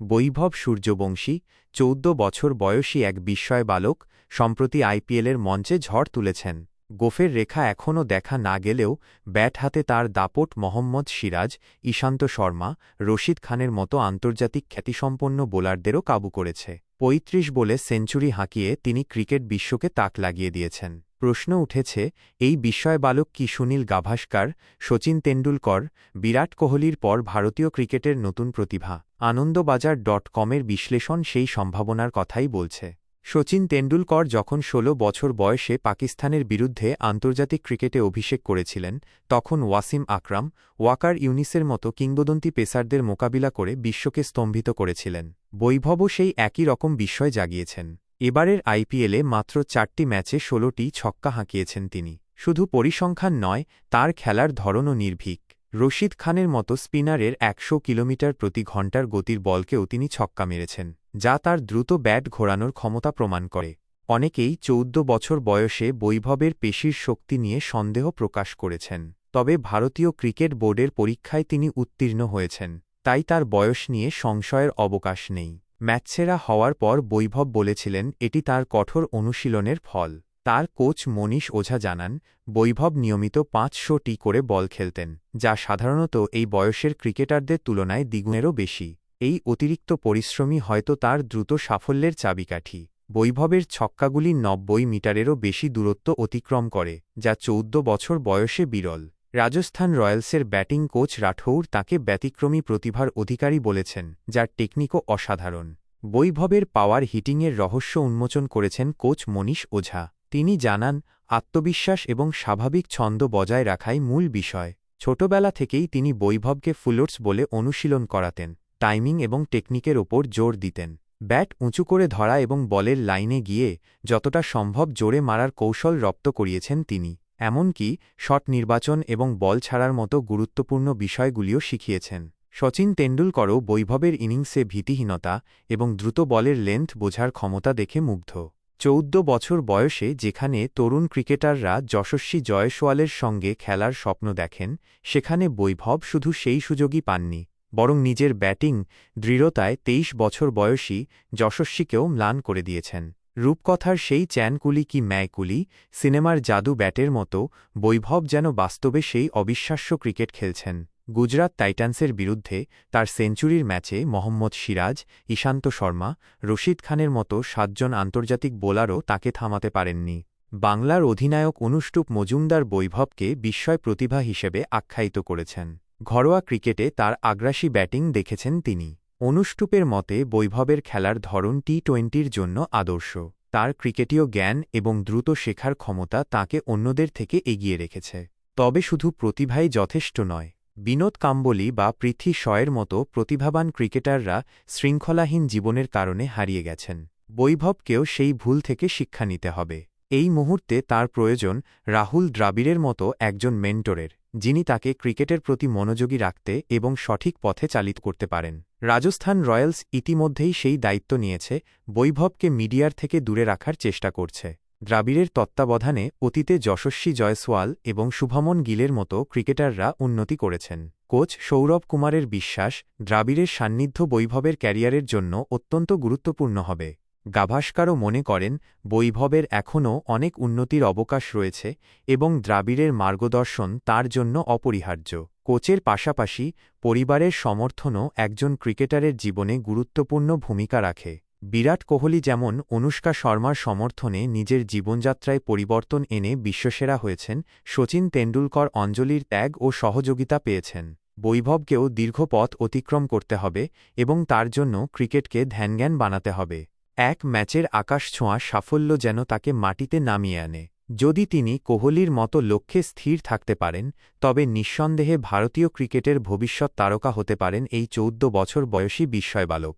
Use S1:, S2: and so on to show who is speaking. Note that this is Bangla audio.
S1: বৈভব সূর্যবংশী, চৌদ্দ বছর বয়সী এক বিস্ময় বালক, সম্প্রতি আইপিএলের মঞ্চে ঝড় তুলেছেন। গোফের রেখা এখনও দেখা না গেলেও, ব্যাট হাতে তার দাপট মোহাম্মদ সিরাজ, ঈশান্ত শর্মা, রশিদ খানের মতো আন্তর্জাতিক খ্যাতিসম্পন্ন বোলারদেরও কাবু করেছে। ৩৫ বলে সেঞ্চুরি হাঁকিয়ে তিনি ক্রিকেট বিশ্বকে তাক লাগিয়ে দিয়েছেন। প্রশ্ন উঠেছে, এই বিস্ময় বালক কি সুনীল গাভাস্কার, শচীন তেন্ডুলকর, বিরাট কোহলির পর ভারতীয় ক্রিকেটের নতুন প্রতিভা? আনন্দবাজার ডট কমের বিশ্লেষণ সেই সম্ভাবনার কথাই বলছে। শচীন তেন্ডুলকর যখন ১৬ বছর বয়সে পাকিস্তানের বিরুদ্ধে আন্তর্জাতিক ক্রিকেটে অভিষেক করেছিলেন, তখন ওয়াসিম আকরাম, ওয়াকার ইউনিসের মতো কিংবদন্তি পেসারদের মোকাবিলা করে বিশ্বকে স্তম্ভিত করেছিলেন। বৈভবও সেই একই রকম বিস্ময় জাগিয়েছেন। এবারের আইপিএলে মাত্র চারটি ম্যাচে ষোলোটি ছক্কা হাঁকিয়েছেন তিনি। শুধু পরিসংখ্যান নয়, তার খেলার ধরনও নির্ভীক। রশিদ খানের মতো স্পিনারের একশো কিলোমিটার প্রতি ঘণ্টার গতির বলকেও তিনি ছক্কা মেরেছেন, যা তার দ্রুত ব্যাট ঘোরানোর ক্ষমতা প্রমাণ করে। অনেকেই চৌদ্দ বছর বয়সে বৈভবের পেশির শক্তি নিয়ে সন্দেহ প্রকাশ করেছেন, তবে ভারতীয় ক্রিকেট বোর্ডের পরীক্ষায় তিনি উত্তীর্ণ হয়েছেন, তাই তার বয়স নিয়ে সংশয়ের অবকাশ নেই। ম্যাচসেরা হওয়ার পর বৈভব বলেছিলেন, এটি তার কঠোর অনুশীলনের ফল। তার কোচ মনীষ ওঝা জানান, বৈভব নিয়মিত পাঁচশোটি করে বল খেলতেন, যা সাধারণত এই বয়সের ক্রিকেটারদের তুলনায় দ্বিগুণেরও বেশি। এই অতিরিক্ত পরিশ্রমী হয়তো তার দ্রুত সাফল্যের চাবিকাঠি। বৈভবের ছক্কাগুলি নব্বই মিটারেরও বেশি দূরত্ব অতিক্রম করে, যা চৌদ্দ বছর বয়সে বিরল। রাজস্থান রয়্যালসের ব্যাটিং কোচ রাঠৌর তাকে ব্যতিক্রমী প্রতিভার অধিকারী বলেছেন, যার টেকনিকও অসাধারণ। বৈভবের পাওয়ার হিটিংয়ের রহস্য উন্মোচন করেছেন কোচ মনীষ ওঝা। তিনি জানান, আত্মবিশ্বাস এবং স্বাভাবিক ছন্দ বজায় রাখাই মূল বিষয়। ছোটবেলা থেকেই তিনি বৈভবকে ফুলোটস বলে অনুশীলন করাতেন, টাইমিং এবং টেকনিকের ওপর জোর দিতেন। ব্যাট উঁচু করে ধরা এবং বলের লাইনে গিয়ে যতটা সম্ভব জোরে মারার কৌশল রপ্ত করিয়েছেন তিনি, এমনকি শট নির্বাচন এবং বল ছাড়ার মতো গুরুত্বপূর্ণ বিষয়গুলিও শিখিয়েছেন। সচিন তেন্ডুলকরও বৈভবের ইনিংসে ভীতিহীনতা এবং দ্রুত বলের লেন্থ বোঝার ক্ষমতা দেখে মুগ্ধ। চৌদ্দ বছর বয়সে যেখানে তরুণ ক্রিকেটাররা যশস্বী জয়সওয়ালের সঙ্গে খেলার স্বপ্ন দেখেন, সেখানে বৈভব শুধু সেই সুযোগই পাননি, বরং নিজের ব্যাটিং দৃঢ়তায় তেইশ বছর বয়সী যশস্বীকেও ম্লান করে দিয়েছেন। রূপকথার সেই চ্যানকুলি কি ম্যায়কুলি সিনেমার জাদু ব্যাটের মতো বৈভব যেন বাস্তবে সেই অবিশ্বাস্য ক্রিকেট খেলছেন। গুজরাট টাইটান্সের বিরুদ্ধে তার সেঞ্চুরির ম্যাচে মোহাম্মদ সিরাজ, ঈশান্ত শর্মা, রশিদ খানের মতো সাতজন আন্তর্জাতিক বোলারও তাকে থামাতে পারেননি। বাংলার অধিনায়ক অনুষ্টুপ মজুমদার বৈভবকে বিস্ময় প্রতিভা হিসেবে আখ্যায়িত করেছেন। ঘরোয়া ক্রিকেটে তার আগ্রাসী ব্যাটিং দেখেছেন তিনি। অনুষ্টুপের মতে, বৈভবের খেলার ধরন টি টোয়েন্টির জন্য আদর্শ। তার ক্রিকেটীয় জ্ঞান এবং দ্রুত শেখার ক্ষমতা তাকে অন্যদের থেকে এগিয়ে রেখেছে। তবে শুধু প্রতিভাই যথেষ্ট নয় বিনোদ কাম্বলি বা পৃথ্বী শয়ের মতো প্রতিভাবান ক্রিকেটাররা শৃঙ্খলাহীন জীবনের কারণে হারিয়ে গেছেন। বৈভবকেও সেই ভুল থেকে শিক্ষা নিতে হবে। এই মুহূর্তে তার প্রয়োজন রাহুল দ্রাবিড়ের মতো একজন মেন্টরের, যিনি তাকে ক্রিকেটের প্রতি মনোযোগী রাখতে এবং সঠিক পথে চালিত করতে পারেন। রাজস্থান রয়্যালস ইতিমধ্যেই সেই দায়িত্ব নিয়েছে বৈভবকে মিডিয়ার থেকে দূরে রাখার চেষ্টা করছে। দ্রাবিড়ের তত্ত্বাবধানে অতীতে যশস্বী জয়সওয়াল এবং শুভমন গিলের মতো ক্রিকেটাররা উন্নতি করেছেন। কোচ সৌরভ কুমারের বিশ্বাস, দ্রাবিড়ের সান্নিধ্য বৈভবের ক্যারিয়ারের জন্য অত্যন্ত গুরুত্বপূর্ণ হবে। গাভাস্কারও মনে করেন, বৈভবের এখনও অনেক উন্নতির অবকাশ রয়েছে এবং দ্রাবিড়ের মার্গদর্শন তার জন্য অপরিহার্য। কোচের পাশাপাশি পরিবারের সমর্থনও একজন ক্রিকেটারের জীবনে গুরুত্বপূর্ণ ভূমিকা রাখে। বিরাট কোহলি যেমন অনুষ্কা শর্মার সমর্থনে নিজের জীবনযাত্রায় পরিবর্তন এনে বিশ্বসেরা হয়েছেন শচীন তেন্ডুলকর অঞ্জলির ত্যাগ ও সহযোগিতা পেয়েছেন। বৈভবকেও দীর্ঘ পথ অতিক্রম করতে হবে এবং তার জন্য ক্রিকেটকে ধ্যানজ্ঞান বানাতে হবে। এক ম্যাচের আকাশ ছোঁয়া সাফল্য যেন তাকে মাটিতে নামিয়ে আনে। যদি তিনি কোহলির মতো লক্ষ্যে স্থির থাকতে পারেন, তবে নিঃসন্দেহে ভারতীয় ক্রিকেটের ভবিষ্যৎ তারকা হতে পারেন এই চৌদ্দ বছর বয়সী বিস্ময় বালক